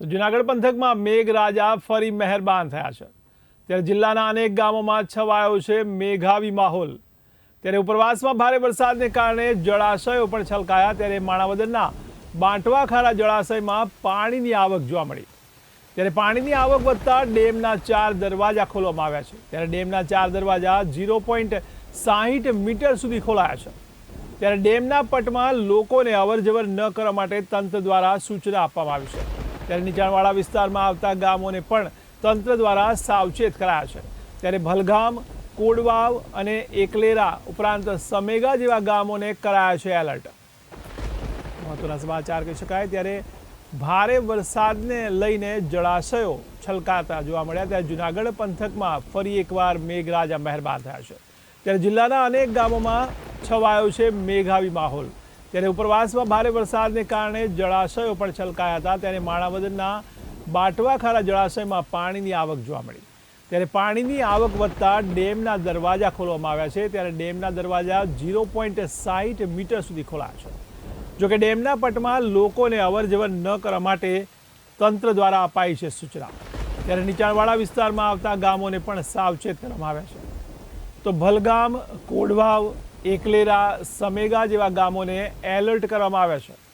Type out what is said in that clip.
તો જુનાગઢ પંથકમાં મેઘરાજા ફરી મહેરબાન થયા છે. ત્યારે જિલ્લાના અનેક ગામોમાં છવાયો છે મેઘાવી માહોલ. ત્યારે ઉપરવાસમાં ભારે વરસાદને કારણે જળાશયો પણ છલકાયા. ત્યારે માણાવદરના બાંટવાખારા જળાશયમાં પાણીની આવક જોવા મળી. ત્યારે પાણીની આવક વધતા ડેમના ચાર દરવાજા ખોલવામાં આવ્યા છે. ત્યારે ડેમના ચાર દરવાજા ઝીરો પોઈન્ટ સાહીઠ મીટર સુધી ખોલાયા છે. ત્યારે ડેમના પટમાં લોકોને અવરજવર ન કરવા માટે તંત્ર દ્વારા સૂચના આપવામાં આવી છે. ત્યારે નીચાણવાળા વિસ્તારમાં આવતા ગામોને પણ તંત્ર દ્વારા સાવચેત કરાયા છે. ત્યારે ભલગામ, કોડવાવ અને એકલેરા ઉપરાંત સમેગા જેવા ગામોને કરાયા છે એલર્ટ. મહત્વના સમાચાર કહી શકાય, ત્યારે ભારે વરસાદને લઈને જળાશયો છલકાતા જોવા મળ્યા. ત્યારે જુનાગઢ પંથકમાં ફરી એકવાર મેઘરાજા મહેરબાન થયા છે. ત્યારે જિલ્લાના અનેક ગામોમાં છવાયો છે મેઘાવી માહોલ. ત્યારે ઉપરવાસમાં ભારે વરસાદને કારણે જળાશયો પણ છલકાયા હતા. ત્યારે માણાવદરના બાટવાખારા જળાશયમાં પાણીની આવક જોવા મળી. ત્યારે પાણીની આવક વધતા ડેમના દરવાજા ખોલવામાં આવ્યા છે. ત્યારે ડેમના દરવાજા ઝીરો પોઈન્ટ સાહીઠ મીટર સુધી ખોલાયા છે. જોકે ડેમના પટમાં લોકોને અવરજવર ન કરવા માટે તંત્ર દ્વારા અપાઈ છે સૂચના. ત્યારે નીચાણવાળા વિસ્તારમાં આવતા ગામોને પણ સાવચેત કરવામાં આવ્યા છે. તો ભલગામ, કોડવાવ એકલેરા સમેગા જેવા ગામોને એલર્ટ કરવામાં આવ્યા છે.